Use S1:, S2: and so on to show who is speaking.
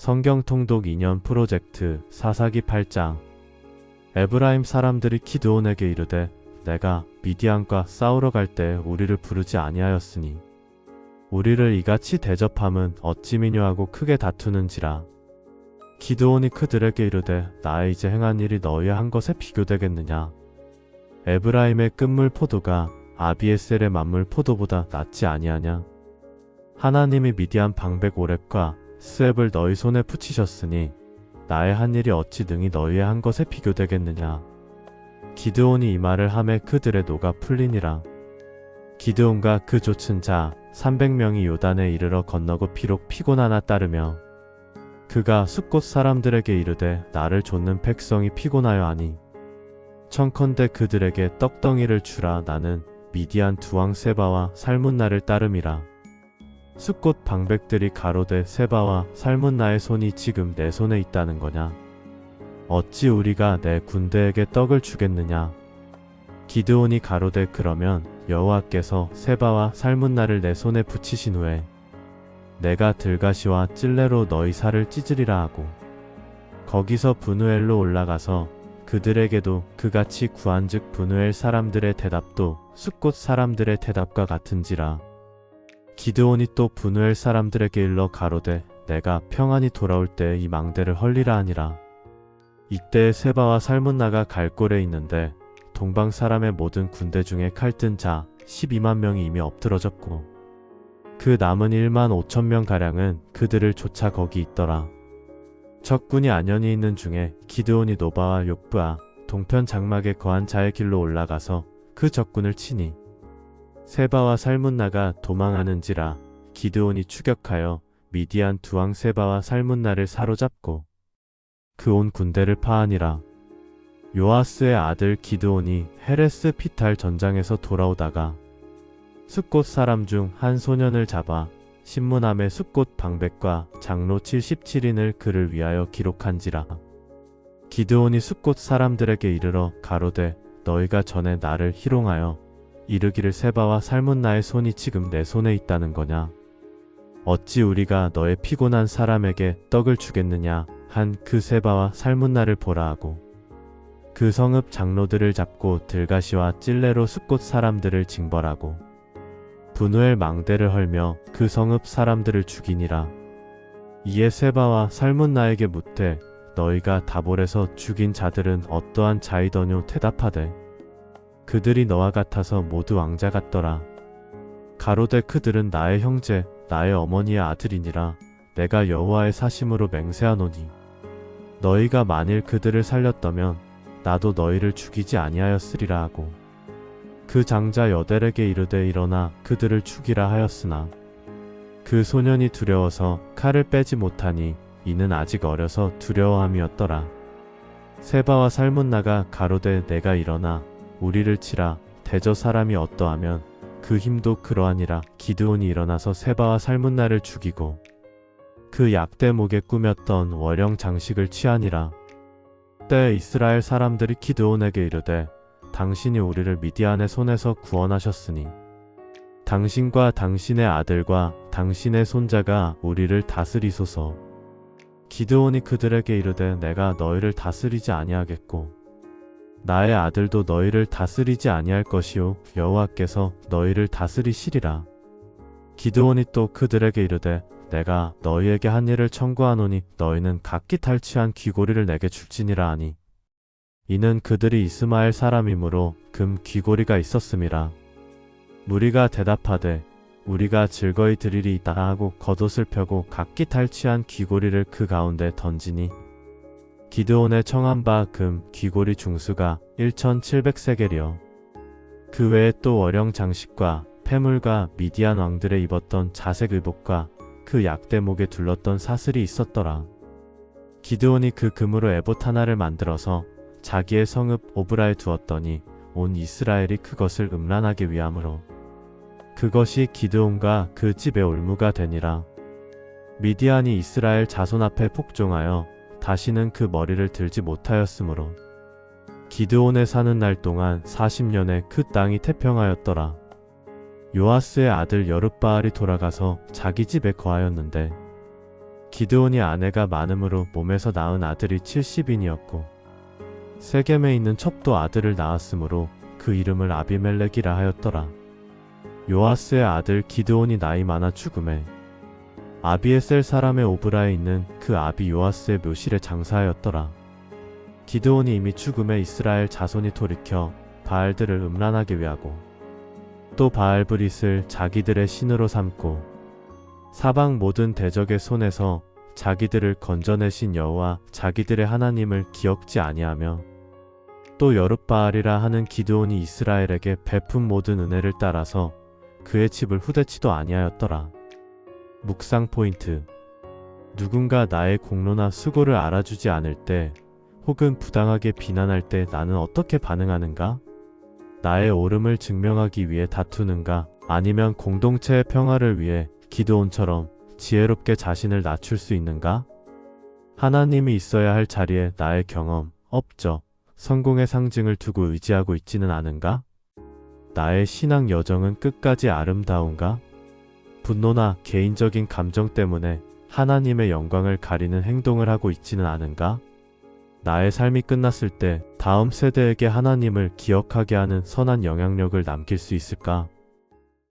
S1: 성경 통독 2년 프로젝트 사사기 8장. 에브라임 사람들이 기드온에게 이르되 내가 미디안과 싸우러 갈 때 우리를 부르지 아니하였으니 우리를 이같이 대접함은 어찌 미뇨 하고 크게 다투는지라. 기드온이 그들에게 이르되 나의 이제 행한 일이 너희의 한 것에 비교되겠느냐? 에브라임의 끝물 포도가 아비에셀의 만물 포도보다 낫지 아니하냐? 하나님이 미디안 방백 오랩과 스앱을 너희 손에 붙이셨으니 나의 한 일이 어찌 능히 너희의 한 것에 비교되겠느냐. 기드온이 이 말을 함에 그들의 노가 풀리니라. 기드온과 그 좇은 자 300명이 요단에 이르러 건너고 비록 피곤하나 따르며 그가 숲곳 사람들에게 이르되 나를 좇는 백성이 피곤하여 하니 청컨대 그들에게 떡덩이를 주라 나는 미디안 두왕 세바와 살문나를 따름이라. 숲꽃 방백들이 가로되 세바와 살문나의 손이 지금 내 손에 있다는 거냐? 어찌 우리가 내 군대에게 떡을 주겠느냐? 기드온이 가로되 그러면 여호와께서 세바와 살문나를 내 손에 붙이신 후에 내가 들가시와 찔레로 너희 살을 찢으리라 하고 거기서 분우엘로 올라가서 그들에게도 그같이 구한즉 분우엘 사람들의 대답도 숲꽃 사람들의 대답과 같은지라 기드온이 또 분우엘 사람들에게 일러 가로되 내가 평안히 돌아올 때 이 망대를 헐리라 하니라. 이때 세바와 살문나가 갈골에 있는데 동방 사람의 모든 군대 중에 칼든 자 12만 명이 이미 엎드러졌고 그 남은 1만 5천 명 가량은 그들을 쫓아 거기 있더라. 적군이 안연히 있는 중에 기드온이 노바와 욕부아 동편 장막에 거한 자의 길로 올라가서 그 적군을 치니 세바와 살문나가 도망하는지라 기드온이 추격하여 미디안 두 왕 세바와 살문나를 사로잡고 그 온 군대를 파하니라. 요아스의 아들 기드온이 헤레스 피탈 전장에서 돌아오다가 숲꽃 사람 중 한 소년을 잡아 신문함의 숲꽃 방백과 장로 77인을 그를 위하여 기록한지라. 기드온이 숲꽃 사람들에게 이르러 가로되 너희가 전에 나를 희롱하여 이르기를 세바와 살문나의 손이 지금 내 손에 있다는 거냐? 어찌 우리가 너의 피곤한 사람에게 떡을 주겠느냐? 한 그 세바와 살문나를 보라 하고 그 성읍 장로들을 잡고 들가시와 찔레로 숲곳 사람들을 징벌하고 분우엘 망대를 헐며 그 성읍 사람들을 죽이니라. 이에 세바와 살문나에게 묻되 너희가 다볼에서 죽인 자들은 어떠한 자이더뇨 대답하되 그들이 너와 같아서 모두 왕자 같더라. 가로되 그들은 나의 형제, 나의 어머니의 아들이니라. 내가 여호와의 사심으로 맹세하노니 너희가 만일 그들을 살렸다면 나도 너희를 죽이지 아니하였으리라 하고 그 장자 여델에게 이르되 일어나 그들을 죽이라 하였으나 그 소년이 두려워서 칼을 빼지 못하니 이는 아직 어려서 두려워함이었더라. 세바와 살문나가 가로되 내가 일어나 우리를 치라. 대저 사람이 어떠하면 그 힘도 그러하니라. 기드온이 일어나서 세바와 살문나를 죽이고 그 약대 목에 꾸몄던 월영 장식을 취하니라. 때 이스라엘 사람들이 기드온에게 이르되 당신이 우리를 미디안의 손에서 구원하셨으니 당신과 당신의 아들과 당신의 손자가 우리를 다스리소서. 기드온이 그들에게 이르되 내가 너희를 다스리지 아니하겠고 나의 아들도 너희를 다스리지 아니할 것이요 여호와께서 너희를 다스리시리라. 기드온이 또 그들에게 이르되 내가 너희에게 한 일을 청구하노니 너희는 각기 탈취한 귀고리를 내게 줄지니라 하니 이는 그들이 이스마엘 사람이므로 금 귀고리가 있었음이라. 무리가 대답하되 우리가 즐거이 드리리 있다 하고 겉옷을 펴고 각기 탈취한 귀고리를 그 가운데 던지니 기드온의 청한 바 금 귀고리 중수가 1700세겔이요. 그 외에 또 월영 장식과 폐물과 미디안 왕들의 입었던 자색 의복과 그 약대목에 둘렀던 사슬이 있었더라. 기드온이 그 금으로 에봇 하나를 만들어서 자기의 성읍 오브라에 두었더니 온 이스라엘이 그것을 음란하게 위함으로 그것이 기드온과 그 집의 올무가 되니라. 미디안이 이스라엘 자손 앞에 폭종하여 다시는 그 머리를 들지 못하였으므로 기드온에 사는 날 동안 40년에 그 땅이 태평하였더라. 요아스의 아들 여룻바알이 돌아가서 자기 집에 거하였는데 기드온이 아내가 많음으로 몸에서 낳은 아들이 70인이었고 세겜에 있는 첩도 아들을 낳았으므로 그 이름을 아비멜렉이라 하였더라. 요아스의 아들 기드온이 나이 많아 죽음에 아비에셀 사람의 오브라에 있는 그 아비 요아스의 묘실에 장사하였더라. 기드온이 이미 죽음에 이스라엘 자손이 돌이켜 바알들을 음란하게 위하고 또 바알브릿을 자기들의 신으로 삼고 사방 모든 대적의 손에서 자기들을 건져내신 여호와 자기들의 하나님을 기억지 아니하며 또 여룻바알이라 하는 기드온이 이스라엘에게 베푼 모든 은혜를 따라서 그의 집을 후대치도 아니하였더라. 묵상 포인트 누군가 나의 공로나 수고를 알아주지 않을 때 혹은 부당하게 비난할 때 나는 어떻게 반응하는가? 나의 옳음을 증명하기 위해 다투는가? 아니면 공동체의 평화를 위해 기도온처럼 지혜롭게 자신을 낮출 수 있는가? 하나님이 있어야 할 자리에 나의 경험, 업적, 성공의 상징을 두고 의지하고 있지는 않은가? 나의 신앙 여정은 끝까지 아름다운가? 분노나 개인적인 감정 때문에 하나님의 영광을 가리는 행동을 하고 있지는 않은가? 나의 삶이 끝났을 때 다음 세대에게 하나님을 기억하게 하는 선한 영향력을 남길 수 있을까?